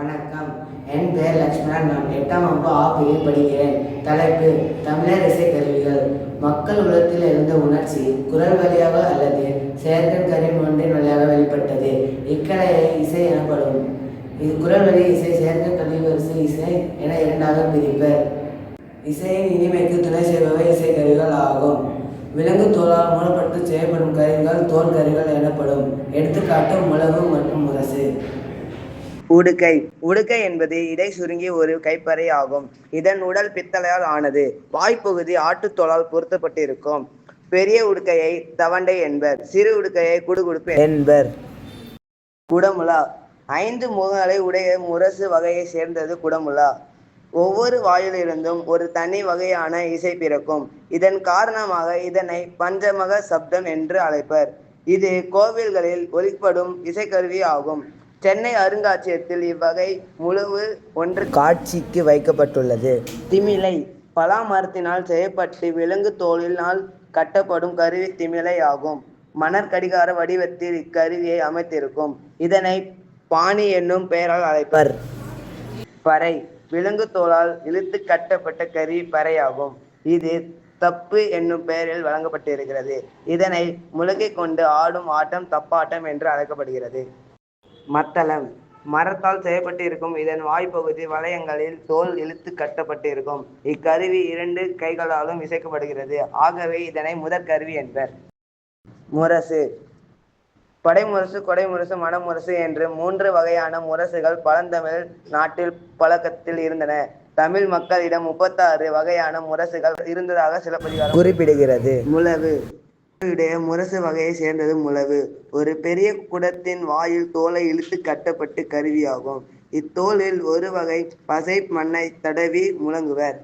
வணக்கம். என் பெயர் லக்ஷ்மணன். நான் எட்டாம் வகுப்பு ஆ படிக்கிறேன். தலைப்பு தமிழர் இசைக்கருவிகள். மக்கள் உலகத்தில் இருந்த உணர்ச்சி குரல் வழியாக அல்லது செயற்கை கருவி ஒன்றின் வழியாக வெளிப்பட்டது. இக்கலையை இசை எனப்படும். இது குரல் வழி இசை செயற்கை கருவி வரிசை இசை என இரண்டாக பிரிப்பர். இசையின் இனிமைக்கு துணை செய்பவை இசைக்கருவிகள் ஆகும். விலங்கு தோலால் மூடப்பட்டு செய்யப்படும் கருவிகள் தோல் கருவிகள் எனப்படும். எடுத்துக்காட்டு முழவு மற்றும் முரசு. உடுக்கை உடுக்கை என்பது இடை சுருங்கிய ஒரு கைப்பறை ஆகும். இதன் உடல் பித்தளையால் ஆனது. வாய்ப்பகுதி ஆட்டுத்தோலால் பொருத்தப்பட்டிருக்கும். பெரிய உடுக்கையை தவண்டை என்பர். சிறு உடுக்கையை குடுகுடுப்பு என்பர். குடமுலா ஐந்து முகங்களை உடைய முரசு வகையை சேர்ந்தது குடமுலா ஒவ்வொரு வாயிலிருந்தும் ஒரு தனி வகையான இசை பிறக்கும். இதன் காரணமாக இதனை பஞ்சமக சப்தம் என்று அழைப்பர். இது கோவில்களில் ஒலிப்படும் இசைக்கருவி ஆகும். சென்னை அருங்காட்சியகத்தில் இவ்வகை முழுவு ஒன்று காட்சிக்கு வைக்கப்பட்டுள்ளது. திமிலை பலா மரத்தினால் செய்யப்பட்டு விலங்கு தோலினால் கட்டப்படும் கருவி திமிலை ஆகும். மணற் கடிகார வடிவத்தில் இக்கருவியை அமைத்திருக்கும். இதனை பாணி என்னும் பெயரால் அழைப்பர். பறை விலங்கு தோலால் இழுத்து கட்டப்பட்ட கருவி பறையாகும். இது தப்பு என்னும் பெயரில் வழங்கப்பட்டிருக்கிறது. இதனை முழுகை கொண்டு ஆடும் ஆட்டம் தப்பாட்டம் என்று அழைக்கப்படுகிறது. மத்தளம். மரத்தால் செய்யப்பட்டிருக்கும் இதன் வாய்ப்பகுதி வளையங்களில் தோல் இழுத்து கட்டப்பட்டிருக்கும். இக்கருவி இரண்டு கைகளாலும் இசைக்கப்படுகிறது. ஆகவே இதனை முதற்கருவி என்பர். முரசு. படைமுரசு கொடைமுரசு மணமுரசு என்று மூன்று வகையான முரசுகள் பழந்தமிழ் நாட்டில் பழக்கத்தில் இருந்தன. தமிழ் மக்களிடம் முப்பத்தாறு வகையான முரசுகள் இருந்ததாக சிலப்பதிகாரம் குறிப்பிடுகிறது. முழவு. உடைய முரசு வகையை சேர்ந்தது முழவு ஒரு பெரிய குடத்தின் வாயில் தோலை இழுத்து கட்டப்பட்டு கருவியாகும். இத்தோலில் ஒரு வகை பசை மண்ணை தடவி முழங்குவர்.